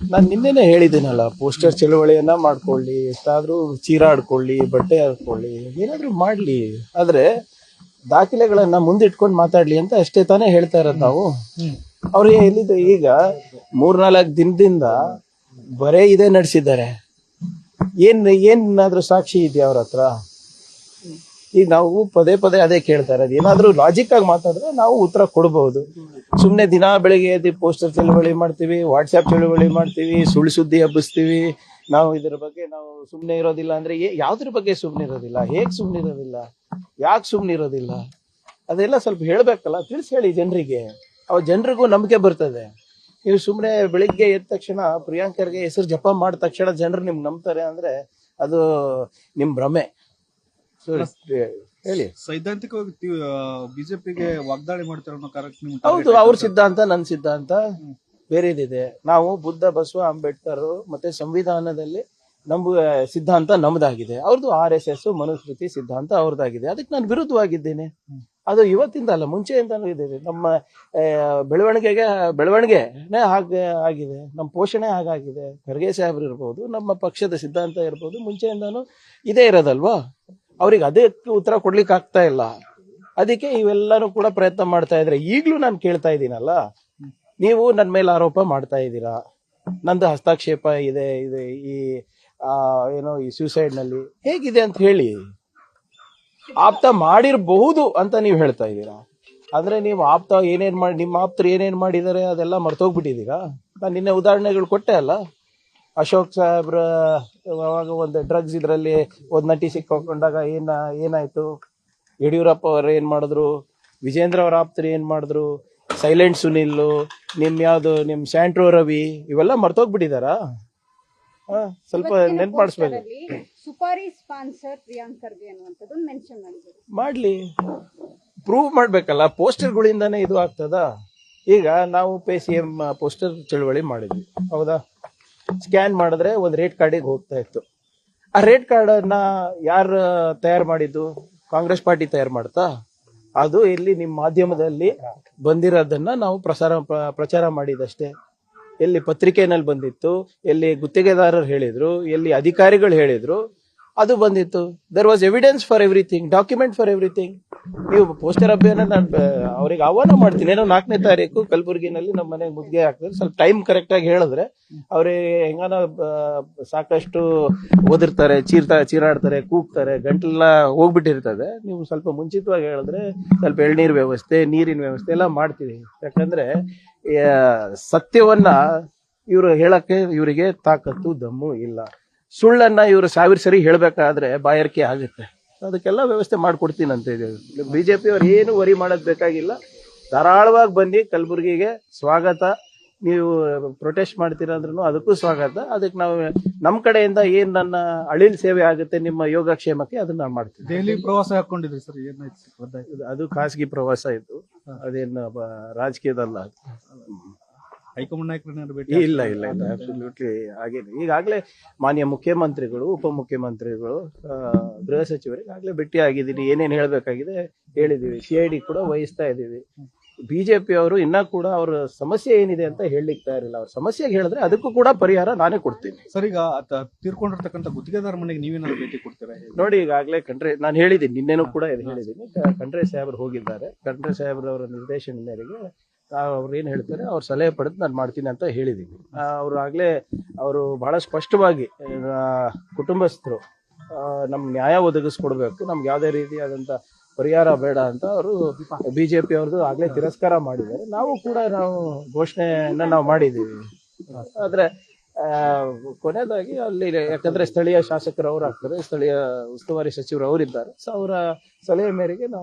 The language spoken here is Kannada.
ನಾನು ನಿನ್ನೆನೆ ಹೇಳಿದ್ದೀನಲ್ಲ ಪೋಸ್ಟರ್ ಚಳುವಳಿಯನ್ನ ಮಾಡ್ಕೊಳ್ಳಿ, ಎಷ್ಟಾದ್ರೂ ಚೀರಾಡ್ಕೊಳ್ಳಿ ಬಟ್ಟೆ ಹಾಕೊಳ್ಳಿ, ಏನಾದ್ರೂ ಮಾಡ್ಲಿ. ಆದ್ರೆ ದಾಖಲೆಗಳನ್ನ ಮುಂದಿಟ್ಕೊಂಡು ಮಾತಾಡ್ಲಿ ಅಂತ ಅಷ್ಟೇ ತಾನೇ ಹೇಳ್ತಾ ಇರೋದು ನಾವು. ಅವ್ರು ಎಲ್ಲಿದೆ? ಈಗ ಮೂರ್ನಾಲ್ಕು ದಿನದಿಂದ ಬರೇ ಇದೇ ನಡೆಸಿದ್ದಾರೆ. ಏನ್, ಏನಾದ್ರೂ ಸಾಕ್ಷಿ ಇದೆಯಾ ಅವ್ರ ಹತ್ರ? ಈಗ ನಾವು ಪದೇ ಪದೇ ಅದೇ ಕೇಳ್ತಾ ಇರೋದು. ಏನಾದ್ರೂ ಲಾಜಿಕ್ ಆಗಿ ಮಾತಾಡಿದ್ರೆ ನಾವು ಉತ್ತರ ಕೊಡಬಹುದು ಸುಮ್ನೆ ದಿನಾ ಬೆಳಿಗ್ಗೆ ಎದ್ದು ಪೋಸ್ಟರ್ ಚಳುವಳಿ ಮಾಡ್ತೀವಿ ವಾಟ್ಸ್ಆ್ಯಪ್ ಚಳುವಳಿ ಮಾಡ್ತೀವಿ ಸುಳ್ಳು ಸುದ್ದಿ ಹಬ್ಬಿಸ್ತೀವಿ. ನಾವು ಇದ್ರ ಬಗ್ಗೆ ನಾವು ಸುಮ್ಮನೆ ಇರೋದಿಲ್ಲ ಅಂದ್ರೆ ಯಾವ್ದ್ರ ಬಗ್ಗೆ ಸುಮ್ನೆ ಇರೋದಿಲ್ಲ? ಹೇಗ್ ಸುಮ್ನೆ ಇರೋದಿಲ್ಲ? ಯಾಕೆ ಸುಮ್ನೆ ಇರೋದಿಲ್ಲ? ಅದೆಲ್ಲ ಸ್ವಲ್ಪ ಹೇಳ್ಬೇಕಲ್ಲ ತಿಳಿಸಿ ಹೇಳಿ ಜನರಿಗೆ. ಅವ ಜನರಿಗೂ ನಂಬಿಕೆ ಬರ್ತದೆ. ನೀವು ಸುಮ್ಮನೆ ಬೆಳಿಗ್ಗೆ ಎದ್ದ ತಕ್ಷಣ ಪ್ರಿಯಾಂಕರ್ಗೆ ಹೆಸರು ಜಪ ಮಾಡಿದ ತಕ್ಷಣ ಜನರು ನಿಮ್ಗೆ ನಂಬ್ತಾರೆ ಅಂದ್ರೆ ಅದು ನಿಮ್ಮ ಭ್ರಮೆ. ಸೊ, ಹೇಳಿ. ಸೈದ್ಧಾಂತಿಕವಾಗಿ ಬಿಜೆಪಿಗೆ ವಾಗ್ದಾಳಿ ಮಾಡ್ತಾರೆ ಅನ್ನೋ ಹೌದು ಅವ್ರ ಸಿದ್ಧಾಂತ ನನ್ನ ಸಿದ್ಧಾಂತ ಬೇರೆದಿದೆ ನಾವು ಬುದ್ಧ ಬಸವ ಅಂಬೇಡ್ಕರ್ ಮತ್ತೆ ಸಂವಿಧಾನದಲ್ಲಿ ನಮ್ಮ ಸಿದ್ಧಾಂತ ನಮ್ದಾಗಿದೆ. ಅವ್ರದ್ದು ಆರ್ ಎಸ್ ಎಸ್ ಮನುಸ್ಮೃತಿ ಸಿದ್ಧಾಂತ ಅವ್ರದ್ದಾಗಿದೆ ಅದಕ್ಕೆ ನಾನು ವಿರುದ್ಧವಾಗಿದ್ದೇನೆ. ಅದು ಇವತ್ತಿಂದ ಅಲ್ಲ ಮುಂಚೆಯಿಂದನೂ ಇದೆ ನಮ್ಮ ಬೆಳವಣಿಗೆಗೆ ಬೆಳವಣಿಗೆನೇ ಹಾಗೆ ಆಗಿದೆ. ನಮ್ಮ ಪೋಷಣೆ ಹಾಗಾಗಿದೆ. ಖರ್ಗೆ ಸಾಹೇಬ್ರು ಇರ್ಬೋದು ನಮ್ಮ ಪಕ್ಷದ ಸಿದ್ಧಾಂತ ಇರ್ಬೋದು ಮುಂಚೆಯಿಂದನೂ ಇದೇ ಇರೋದಲ್ವಾ? ಅವ್ರಿಗೆ ಅದಕ್ಕೆ ಉತ್ತರ ಕೊಡ್ಲಿಕ್ಕೆ ಆಗ್ತಾ ಇಲ್ಲ. ಅದಕ್ಕೆ ಇವೆಲ್ಲರೂ ಕೂಡ ಪ್ರಯತ್ನ ಮಾಡ್ತಾ ಇದ್ರೆ ಈಗ್ಲೂ ನಾನು ಕೇಳ್ತಾ ಇದ್ದೀನಲ್ಲ ನೀವು ನನ್ನ ಮೇಲೆ ಆರೋಪ ಮಾಡ್ತಾ ಇದ್ದೀರಾ? ನಂದು ಹಸ್ತಕ್ಷೇಪ ಇದೆ ಇದೆ ಈ ಆ, ಏನೋ ಈ ಸೂಸೈಡ್ನಲ್ಲಿ ಹೇಗಿದೆ ಅಂತ ಹೇಳಿ. ಆಪ್ತ ಮಾಡಿರಬಹುದು ಅಂತ ನೀವು ಹೇಳ್ತಾ ಇದ್ದೀರಾ? ಅಂದ್ರೆ ನೀವು ಆಪ್ತ ಏನೇನ್ ಮಾಡಿ ನಿಮ್ಮ ಆಪ್ತರು ಏನೇನ್ ಮಾಡಿದ್ದಾರೆ ಅದೆಲ್ಲ ಮರ್ತೋಗ್ಬಿಟ್ಟಿದ್ದೀರಾ? ನಾನು ನಿನ್ನೆ ಉದಾಹರಣೆಗಳು ಕೊಟ್ಟೆ ಅಲ್ಲ? ಅಶೋಕ್ ಸಾಹೇಬ್ರ ಅವಾಗ ಒಂದು ಡ್ರಗ್ಸ್ ಇದರಲ್ಲಿ ಒಂದ್ ನಟಿ ಸಿಕ್ಕೊಂಡಾಗ ಏನ ಏನಾಯ್ತು? ಯಡಿಯೂರಪ್ಪ ಅವ್ರು ಏನು ಮಾಡಿದ್ರು? ವಿಜೇಂದ್ರ ಅವರ ಆಪ್ತರು ಏನು ಮಾಡಿದ್ರು? ಸೈಲೆಂಟ್ ಸುನಿಲ್ ನಿಮ್ ಯಾವುದು ನಿಮ್ ಸ್ಯಾಂಟ್ರೋ ರವಿ ಇವೆಲ್ಲ ಮರ್ತೋಗ್ಬಿಟ್ಟಿದಾರಾ? ಸ್ವಲ್ಪ ನೆನ್ಪು ಮಾಡಿಸ್ಬೇಕು ಸುಪಾರಿ ಸ್ಪಾನ್ಸರ್ ಪ್ರಿಯಾಂಕ್ ಖರ್ಗೆ ಅನ್ನುವಂಥದ್ದು ಮೆನ್ಷನ್ ಮಾಡಿದ್ದಾರೆ ಮಾಡ್ಲಿ. ಪ್ರೂವ್ ಮಾಡ್ಬೇಕಲ್ಲ ಪೋಸ್ಟರ್ಗಳಿಂದಾನೇ ಇದು ಆಗ್ತದ? ಈಗ ನಾವು ಪೇ ಸಿ ಎಂ ಪೋಸ್ಟರ್ ಚಳುವಳಿ ಮಾಡಿದ್ವಿ. ಹೌದಾ? ಸ್ಕ್ಯಾನ್ ಮಾಡಿದ್ರೆ ಒಂದು ರೇಟ್ ಕಾರ್ಡಿಗೆ ಹೋಗ್ತಾ ಇತ್ತು. ಆ ರೇಟ್ ಕಾರ್ಡ್ ಅನ್ನ ಯಾರು ತಯಾರು ಮಾಡಿದ್ದು? ಕಾಂಗ್ರೆಸ್ ಪಾರ್ಟಿ ತಯಾರು ಮಾಡ್ತಾ? ಅದು ಇಲ್ಲಿ ನಿಮ್ಮ ಮಾಧ್ಯಮದಲ್ಲಿ ಬಂದಿರೋದನ್ನ ನಾವು ಪ್ರಸಾರ, ಪ್ರ- ಪ್ರಚಾರ ಮಾಡಿದಷ್ಟೇ. ಎಲ್ಲಿ ಪತ್ರಿಕೆನಲ್ಲಿ ಬಂದಿತ್ತು, ಎಲ್ಲಿ ಗುತ್ತಿಗೆದಾರರು ಹೇಳಿದ್ರು, ಎಲ್ಲಿ ಅಧಿಕಾರಿಗಳು ಹೇಳಿದ್ರು, ಅದು ಬಂದಿತ್ತು. There was evidence for everything document for everything ನೀವು ಪೋಸ್ಟರ್ ಅಭಿಯಾನ ನಾನು ಅವ್ರಿಗೆ ಆಹ್ವಾನ ಮಾಡ್ತೀನಿ. ಏನೋ ನಾಲ್ಕನೇ ತಾರೀಕು ಕಲಬುರಗಿನಲ್ಲಿ ನಮ್ಮ ಮನೆಗೆ ಮುದ್ದೆ ಆಗ್ತದೆ ಸ್ವಲ್ಪ ಟೈಮ್ ಕರೆಕ್ಟ್ ಆಗಿ ಹೇಳಿದ್ರೆ ಅವ್ರಿಗೆ ಹೆಂಗಾನ ಸಾಕಷ್ಟು ಓದಿರ್ತಾರೆ, ಚೀರ್ತಾ, ಚೀರಾಡ್ತಾರೆ, ಕೂಗ್ತಾರೆ ಗಂಟೆಲ್ಲ ಹೋಗ್ಬಿಟ್ಟಿರ್ತದೆ. ನೀವು ಸ್ವಲ್ಪ ಮುಂಚಿತವಾಗಿ ಹೇಳಿದ್ರೆ ಸ್ವಲ್ಪ ಎಳ್ನೀರ್ ವ್ಯವಸ್ಥೆ, ನೀರಿನ ವ್ಯವಸ್ಥೆ ಎಲ್ಲ ಮಾಡ್ತೀವಿ. ಯಾಕಂದ್ರೆ ಸತ್ಯವನ್ನ ಇವರು ಹೇಳಕ್ಕೆ, ಇವರಿಗೆ ತಾಕತ್ತು, ದಮ್ಮು ಇಲ್ಲ. ಸುಳ್ಳನ್ನ ಇವರು ಸಾವಿರ ಸರಿ ಹೇಳ್ಬೇಕಾದ್ರೆ ಬಾಯಾರಿಕೆ ಆಗುತ್ತೆ. ಅದಕ್ಕೆಲ್ಲ ವ್ಯವಸ್ಥೆ ಮಾಡ್ಕೊಡ್ತೀನಿ ಅಂತ ಇದ್ದೀವಿ ಬಿಜೆಪಿ ಅವ್ರು ಏನು ವರಿ ಮಾಡೋದ್ ಬೇಕಾಗಿಲ್ಲ. ಧಾರಾಳವಾಗಿ ಬನ್ನಿ ಕಲಬುರಗಿಗೆ ಸ್ವಾಗತ. ನೀವು ಪ್ರೊಟೆಸ್ಟ್ ಮಾಡ್ತೀರಾ ಅಂದ್ರೂ ಅದಕ್ಕೂ ಸ್ವಾಗತ. ಅದಕ್ಕೆ ನಾವು ನಮ್ಮ ಕಡೆಯಿಂದ ಏನು ನನ್ನ ಅಳಿಲ್ ಸೇವೆ ಆಗುತ್ತೆ ನಿಮ್ಮ ಯೋಗಕ್ಷೇಮಕ್ಕೆ ಅದನ್ನ ನಾವು ಮಾಡ್ತೀವಿ. ದೆಹಲಿ ಪ್ರವಾಸ ಹಾಕೊಂಡಿದ್ರಿ ಸರ್ ಏನಾಯ್ತು ಅದು ಖಾಸಗಿ ಪ್ರವಾಸ ಇತ್ತು ಅದೇನು ಬ- ರಾಜಕೀಯದಲ್ಲ ಅದು. ಹೈಕಮಾಂಡ್ ನಾಯಕರನ್ನ ಭೇಟಿ ಇಲ್ಲ ಇಲ್ಲ ಇಲ್ಲ ಅಬ್ಸಲ್ಯೂಟ್ಲಿ ಹಾಗೇನೆ. ಈಗಾಗಲೇ ಮಾನ್ಯ ಮುಖ್ಯಮಂತ್ರಿಗಳು ಉಪಮುಖ್ಯಮಂತ್ರಿಗಳು ಗೃಹ ಸಚಿವರಿಗೆ ಆಗ್ಲೇ ಭೇಟಿ ಆಗಿದ್ದೀನಿ ಏನೇನು ಹೇಳ್ಬೇಕಾಗಿದೆ ಹೇಳಿದೀವಿ ಸಿ ಐ ಡಿ ಕೂಡ ವಹಿಸ್ತಾ ಇದ್ದೀವಿ. ಬಿಜೆಪಿ ಅವರು ಇನ್ನ ಕೂಡ ಅವ್ರ ಸಮಸ್ಯೆ ಏನಿದೆ ಅಂತ ಹೇಳಲಿಕ್ಕೆ ತಯಾರಿಲ್ಲ ಅವ್ರ ಸಮಸ್ಯೆಗೆ ಹೇಳಿದ್ರೆ ಅದಕ್ಕೂ ಕೂಡ ಪರಿಹಾರ ನಾನೇ ಕೊಡ್ತೀನಿ. ಸರ್ ಈಗ ತೀರ್ಕೊಂಡಿರ್ತಕ್ಕಂಥ ಗುತ್ತಿಗೆದಾರ ಮನೆಗೆ ನೀವೇನಾದ್ರು ಭೇಟಿ ಕೊಡ್ತೀರಾ? ನೋಡಿ ಈಗಾಗಲೇ ಕಂಡ್ರೆ ನಾನು ಹೇಳಿದ್ದೀನಿ ನಿನ್ನೆನೂ ಕೂಡ ಇದು ಹೇಳಿದ್ದೀನಿ. ಖಂಡ್ರೆ ಸಾಹೇಬ್ರು ಹೋಗಿದ್ದಾರೆ. ಖಂಡ್ರೆ ಸಾಹೇಬ್ರವರ ನಿರ್ದೇಶನ ಮೇರೆಗೆ ಅವ್ರು ಏನ್ ಹೇಳ್ತಾರೆ, ಅವ್ರ ಸಲಹೆ ಪಡೆದು ನಾನು ಮಾಡ್ತೀನಿ ಅಂತ ಹೇಳಿದ್ದೀನಿ ಅವರು ಆಗ್ಲೇ ಅವರು ಬಹಳ ಸ್ಪಷ್ಟವಾಗಿ ಕುಟುಂಬಸ್ಥರು ನಮ್ಮ ನ್ಯಾಯ ಒದಗಿಸ್ಕೊಡ್ಬೇಕು, ನಮ್ಗೆ ಯಾವುದೇ ರೀತಿಯಾದಂತ ಪರಿಹಾರ ಬೇಡ ಅಂತ ಅವರು ಬಿಜೆಪಿ ಅವ್ರದ್ದು ಆಗ್ಲೇ ತಿರಸ್ಕಾರ ಮಾಡಿದ್ದಾರೆ. ನಾವು ಕೂಡ ನಾವು ಘೋಷಣೆಯನ್ನ ನಾವು ಮಾಡಿದ್ದೀವಿ. ಆದ್ರೆ ಕೊನೆಯದಾಗಿ ಅಲ್ಲಿ ಯಾಕಂದ್ರೆ ಸ್ಥಳೀಯ ಶಾಸಕರು ಅವ್ರು ಆಗ್ತಾರೆ, ಸ್ಥಳೀಯ ಉಸ್ತುವಾರಿ ಸಚಿವರು ಅವರಿದ್ದಾರೆ. ಸೊ ಅವರ ಸಲಹೆ ಮೇರೆಗೆ ನಾವು